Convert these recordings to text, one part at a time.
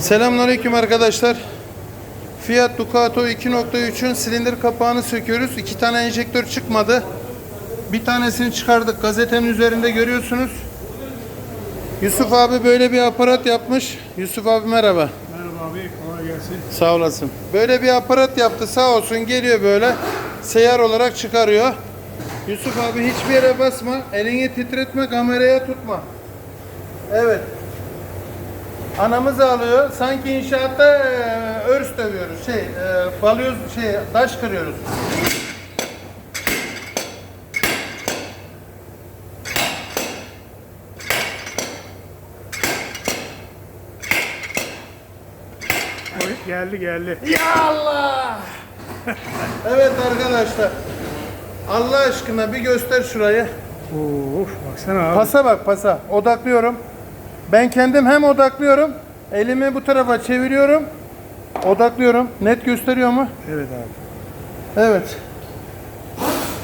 Selamünaleyküm arkadaşlar. Fiat Ducato 2.3'ün silindir kapağını söküyoruz. İki tane enjektör çıkmadı. Bir tanesini çıkardık. Gazetenin üzerinde görüyorsunuz. Yusuf abi böyle bir aparat yapmış. Yusuf abi merhaba. Merhaba abi, kolay gelsin. Sağ olasın. Böyle bir aparat yaptı sağ olsun geliyor böyle seyyar olarak çıkarıyor. Yusuf abi hiçbir yere basma. Elini titretme kameraya tutma. Evet. Anamız alıyor. Sanki inşaatta e, örs dövüyoruz. Şey, e, balyoz şey taş kırıyoruz. Oy, geldi geldi. Ya Allah! evet arkadaşlar. Allah aşkına bir göster şurayı. Of, baksana abi. Pasa bak pasa. Odaklıyorum. Ben kendim hem odaklıyorum. Elimi bu tarafa çeviriyorum. Odaklıyorum. Net gösteriyor mu? Evet abi. Evet.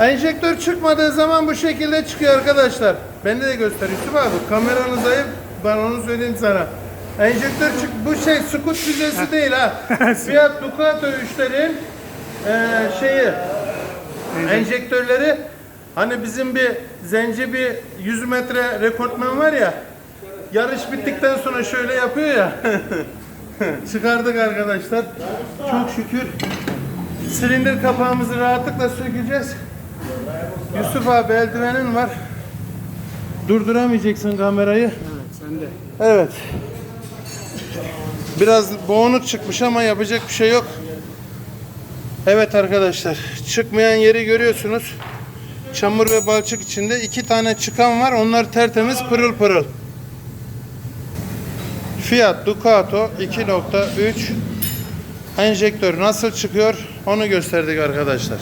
Enjektör çıkmadığı zaman bu şekilde çıkıyor arkadaşlar. Bende de göster Yusuf abi. Kameranın zayıf. Ben onu söyleyeyim sana. Enjektör çık bu şey scoot füzesi değil ha. Fiat Ducato 3'lerin eee şeyi enjektörleri hani bizim bir zenci bir 100 metre rekortmen var ya yarış bittikten sonra şöyle yapıyor ya çıkardık arkadaşlar çok şükür silindir kapağımızı rahatlıkla sökeceğiz Yusuf abi eldivenin var durduramayacaksın kamerayı Evet, sen de. evet biraz boğunuk çıkmış ama yapacak bir şey yok Evet arkadaşlar çıkmayan yeri görüyorsunuz. Çamur ve balçık içinde iki tane çıkan var. Onlar tertemiz pırıl pırıl. Fiat Ducato 2.3 enjektör nasıl çıkıyor onu gösterdik arkadaşlar.